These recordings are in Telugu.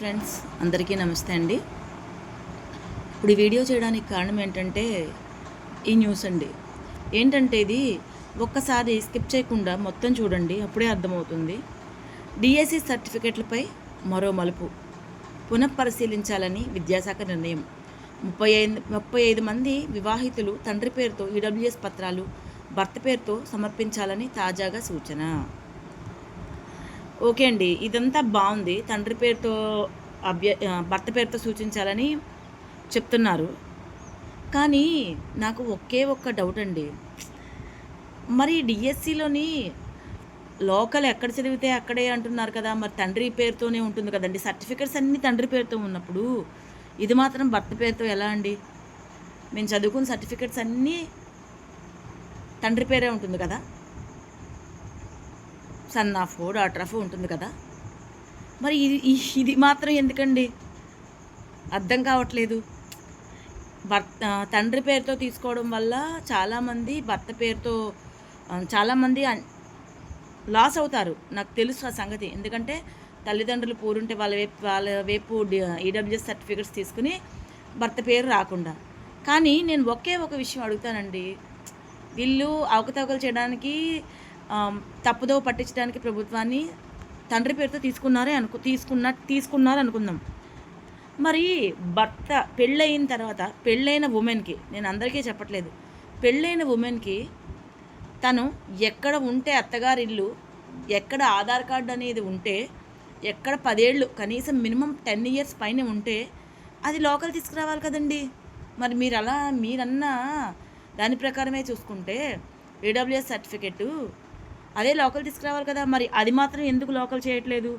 ఫ్రెండ్స్ అందరికీ నమస్తే అండి. ఇప్పుడు ఈ వీడియో చేయడానికి కారణం ఏంటంటే ఈ న్యూస్ అండి. ఏంటంటే ఇది ఒక్కసారి స్కిప్ చేయకుండా మొత్తం చూడండి అప్పుడే అర్థమవుతుంది. డిఎస్సి సర్టిఫికెట్లపై మరో మలుపు. పునఃపరిశీలించాలని విద్యాశాఖ నిర్ణయం. ముప్పై ఐదు ముప్పై ఐదు మంది వివాహితులు తండ్రి పేరుతో ఈడబ్ల్యూఎస్ పత్రాలు భర్త పేరుతో సమర్పించాలని తాజాగా సూచన. ఓకే అండి. ఇదంతా బాగుంది. తండ్రి పేరుతో అభ్య భర్త పేరుతో సూచించాలని చెప్తున్నారు. కానీ నాకు ఒకే ఒక్క డౌట్ అండి. మరి డిఎస్సిలోని లోకల్ ఎక్కడ చదివితే అక్కడే అంటున్నారు కదా. మరి తండ్రి పేరుతోనే ఉంటుంది కదండి. సర్టిఫికెట్స్ అన్నీ తండ్రి పేరుతో ఉన్నప్పుడు ఇది మాత్రం భర్త పేరుతో ఎలా అండి? మేము చదువుకున్న సర్టిఫికెట్స్ అన్నీ తండ్రి పేరే ఉంటుంది కదా. సన్ ఆఫ్ డాటర్ ఆఫ్ ఉంటుంది కదా. మరి ఇది ఇది మాత్రం ఎందుకండి? అర్థం కావట్లేదు. భర్త తండ్రి పేరుతో తీసుకోవడం వల్ల చాలామంది భర్త పేరుతో చాలామంది అన్- లాస్ అవుతారు. నాకు తెలుసు ఆ సంగతి. ఎందుకంటే తల్లిదండ్రులు పూరుంటే వాళ్ళ వైపు వాళ్ళ వైపు ఈడబ్ల్యూఎస్ సర్టిఫికెట్స్ తీసుకుని భర్త పేరు రాకుండా. కానీ నేను ఒకే ఒక విషయం అడుగుతానండి. వీళ్ళు అవకతవకలు చేయడానికి తప్పుదో పట్టించడానికి ప్రభుత్వాన్ని తండ్రి పేరుతో తీసుకున్నారే అనుకు తీసుకున్న తీసుకున్నారు అనుకుందాం మరి భర్త పెళ్ళయిన తర్వాత పెళ్ళైన ఉమెన్కి నేను అందరికీ చెప్పట్లేదు. పెళ్ళైన ఉమెన్కి తను ఎక్కడ ఉంటే అత్తగారి ఇల్లు ఎక్కడ ఆధార్ కార్డు అనేది ఉంటే ఎక్కడ పదేళ్ళు కనీసం మినిమం టెన్ ఇయర్స్ పైన ఉంటే అది లోకల్ తీసుకురావాలి కదండి. మరి మీరు అలా మీరన్నా దాని ప్రకారమే చూసుకుంటే ఏడబ్ల్యూఎస్ సర్టిఫికెట్ అదే లోకల్ తీసుకురావాలి కదా. మరి అది మాత్రం ఎందుకు లోకల్ చేయట్లేదు?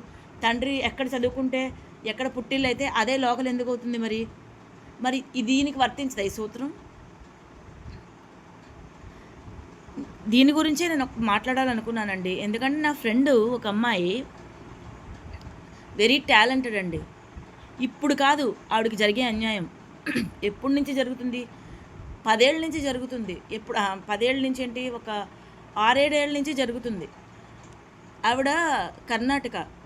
తండ్రి ఎక్కడ చదువుకుంటే ఎక్కడ పుట్టిల్లు అయితే అదే లోకల్ ఎందుకు అవుతుంది మరి మరి దీనికి వర్తించదా ఈ సూత్రం? దీని గురించే నేను మాట్లాడాలనుకున్నానండి. ఎందుకంటే నా ఫ్రెండ్ ఒక అమ్మాయి వెరీ టాలెంటెడ్ అండి. ఇప్పుడు కాదు ఆవిడకి జరిగే అన్యాయం. ఎప్పటి నుంచి జరుగుతుంది? పదేళ్ళ నుంచి జరుగుతుంది. ఎప్పుడు పదేళ్ళ నుంచి ఏంటి? ఒక ఆరేడేళ్ళ నుంచి జరుగుతుంది. ఆవిడ కర్ణాటక.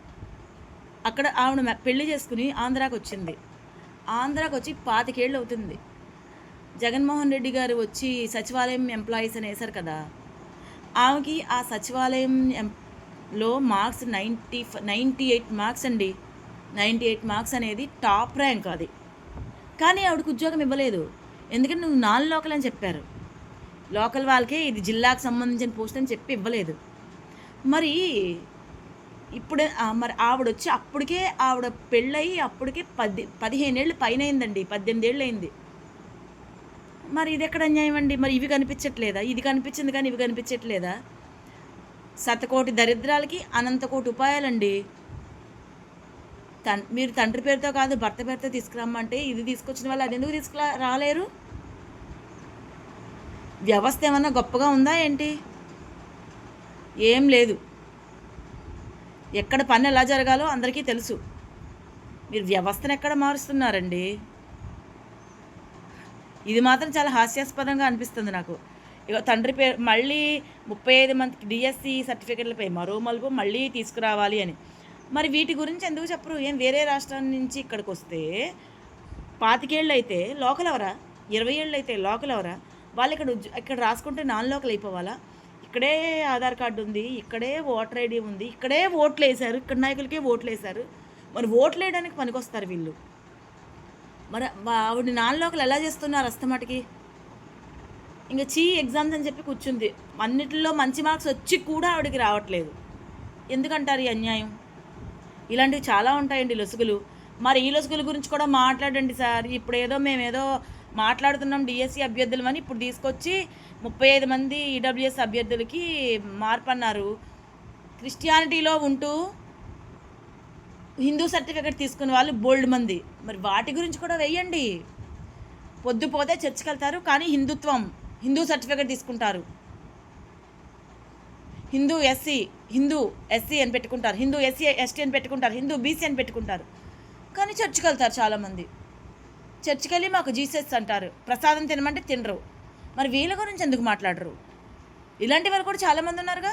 అక్కడ ఆవిడ పెళ్ళి చేసుకుని ఆంధ్రాకి వచ్చింది. ఆంధ్రాకి వచ్చి పాతికేళ్ళు అవుతుంది. జగన్మోహన్ రెడ్డి గారు వచ్చి సచివాలయం ఎంప్లాయీస్ అని వేశారు కదా. ఆమెకి ఆ సచివాలయం ఎం- లో marks ninety ninety eight marks అండి. నైంటీ ఎయిట్ మార్క్స్ అనేది టాప్ ర్యాంక్ అది. కానీ ఆవిడకి ఉద్యోగం ఇవ్వలేదు. ఎందుకంటే నువ్వు నాన్ లోకల్ అని చెప్పారు. లోకల్ వాళ్ళకే ఇది జిల్లాకు సంబంధించిన పోస్ట్ అని చెప్పి ఇవ్వలేదు. మరి ఇప్పుడు మరి ఆవిడ వచ్చి అప్పటికే ఆవిడ పెళ్ళయి అప్పటికే పది పదిహేనేళ్ళు పైన అయిందండి పద్దెనిమిది ఏళ్ళు అయింది మరి ఇది ఎక్కడ అన్యాయం అండి? మరి ఇవి కనిపించట్లేదా? ఇది కనిపించింది కానీ ఇవి కనిపించట్లేదా? శతకోటి దరిద్రాలకి అనంతకోటి ఉపాయాలండి. తన్ మీరు తండ్రి పేరుతో కాదు భర్త పేరుతో తీసుకురమ్మంటే ఇది తీసుకొచ్చిన వాళ్ళు అది ఎందుకు తీసుకురా రాలేరు? వ్యవస్థ ఏమన్నా గొప్పగా ఉందా ఏంటి? ఏం లేదు. ఎక్కడ పని ఎలా జరగాలో అందరికీ తెలుసు. మీరు వ్యవస్థను ఎక్కడ మారుస్తున్నారండి? ఇది మాత్రం చాలా హాస్యాస్పదంగా అనిపిస్తుంది నాకు. ఇక తండ్రి పేరు మళ్ళీ ముప్పై ఐదు మందికి డిఎస్సి సర్టిఫికెట్లపై మరో మలుపు మళ్ళీ తీసుకురావాలి అని. మరి వీటి గురించి ఎందుకు చెప్పరు? ఏం వేరే రాష్ట్రం నుంచి ఇక్కడికి వస్తే పాతికేళ్ళు అయితే లోకల్ ఎవరా ఇరవై ఏళ్ళు అయితే లోకల్ ఎవరా వాళ్ళు ఇక్కడ ఇక్కడ రాసుకుంటే నాన్ లోకల్ అయిపోవాలా? ఇక్కడే ఆధార్ కార్డు ఉంది ఇక్కడే ఓటర్ ఐడి ఉంది ఇక్కడే ఓట్లు వేశారు ఇక్కడ నాయకులకే ఓట్లు వేశారు. మరి ఓట్లు వేయడానికి పనికొస్తారు వీళ్ళు. మరి ఆవిడ నాన్ లోకల్ ఎలా చేస్తున్నారు అస్తమాటికి ఇంకా చీ ఎగ్జామ్స్ అని చెప్పి కూర్చుంది. అన్నిటిలో మంచి మార్క్స్ వచ్చి కూడా ఆవిడకి రావట్లేదు. ఎందుకంటారు ఈ అన్యాయం? ఇలాంటివి చాలా ఉంటాయండి లొసుగులు. మరి ఈ లొసుగుల గురించి కూడా మాట్లాడండి సార్. ఇప్పుడు ఏదో మేము ఏదో మాట్లాడుతున్నాం డిఎస్సి అభ్యర్థులు అని. ఇప్పుడు తీసుకొచ్చి ముప్పై ఐదు మంది ఈడబ్ల్యూఎస్ అభ్యర్థులకి మార్పు అన్నారు. క్రిస్టియానిటీలో ఉంటూ హిందూ సర్టిఫికేట్ తీసుకునే వాళ్ళు బోల్డ్ మంది. మరి వాటి గురించి కూడా వెయ్యండి. పొద్దుపోతే చర్చికి వెళ్తారు కానీ హిందుత్వం హిందూ సర్టిఫికేట్ తీసుకుంటారు. హిందూ ఎస్సీ హిందూ ఎస్సీ అని పెట్టుకుంటారు. హిందూ ఎస్సీ ఎస్టీ అని పెట్టుకుంటారు. హిందూ బీసీ అని పెట్టుకుంటారు. కానీ చర్చికి వెళ్తారు చాలామంది. చర్చికి వెళ్ళి మాకు జీసస్ అంటారు. ప్రసాదం తినమంటే తినరు. మరి వీళ్ళ గురించి ఎందుకు మాట్లాడరు? ఇలాంటి వారు కూడా చాలామంది ఉన్నారుగా?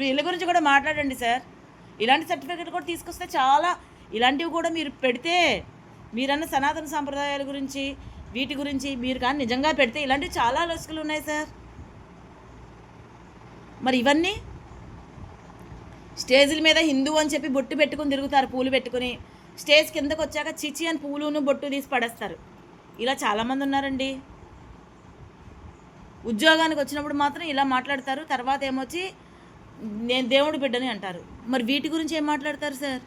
వీళ్ళ గురించి కూడా మాట్లాడండి సార్. ఇలాంటి సర్టిఫికేట్ కూడా తీసుకొస్తే చాలా ఇలాంటివి కూడా మీరు పెడితే మీరన్న సనాతన సాంప్రదాయాల గురించి వీటి గురించి మీరు కానీ నిజంగా పెడితే ఇలాంటివి చాలా లొసుకులు ఉన్నాయి సార్. మరి ఇవన్నీ స్టేజీల మీద హిందూ అని చెప్పి బొట్టు పెట్టుకుని తిరుగుతారు పూలు పెట్టుకుని. స్టేజ్ కిందకు వచ్చాక చిచి అని పూలును బొట్టు తీసి పడేస్తారు. ఇలా చాలామంది ఉన్నారండి. ఉద్యోగానికి వచ్చినప్పుడు మాత్రం ఇలా మాట్లాడతారు. తర్వాత ఏమొచ్చి నేను దేవుడి బిడ్డని అంటారు. మరి వీటి గురించి ఏం మాట్లాడతారు సార్?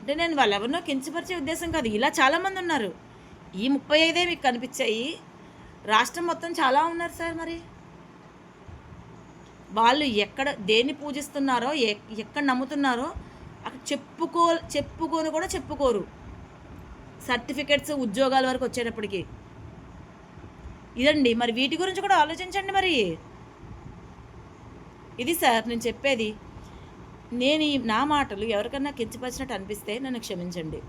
అంటే నేను వాళ్ళెవరినో కించపరిచే ఉద్దేశం కాదు. ఇలా చాలామంది ఉన్నారు. ఈ ముప్పై ఐదే మీకు కనిపించాయి. రాష్ట్రం మొత్తం చాలా ఉన్నారు సార్ మరి. వాళ్ళు ఎక్కడ దేన్ని పూజిస్తున్నారో ఎక్కడ నమ్ముతున్నారో చెప్పుకో చెప్పుకొని కూడా చెప్పుకోరు. సర్టిఫికెట్స్ ఉద్యోగాల వరకు వచ్చేటప్పటికి. ఇదండి మరి వీటి గురించి కూడా ఆలోచించండి మరి. ఇది సార్ నేను చెప్పేది. నేను ఈ నా మాటలు ఎవరికన్నా కించపరిచినట్టు అనిపిస్తే నన్ను క్షమించండి.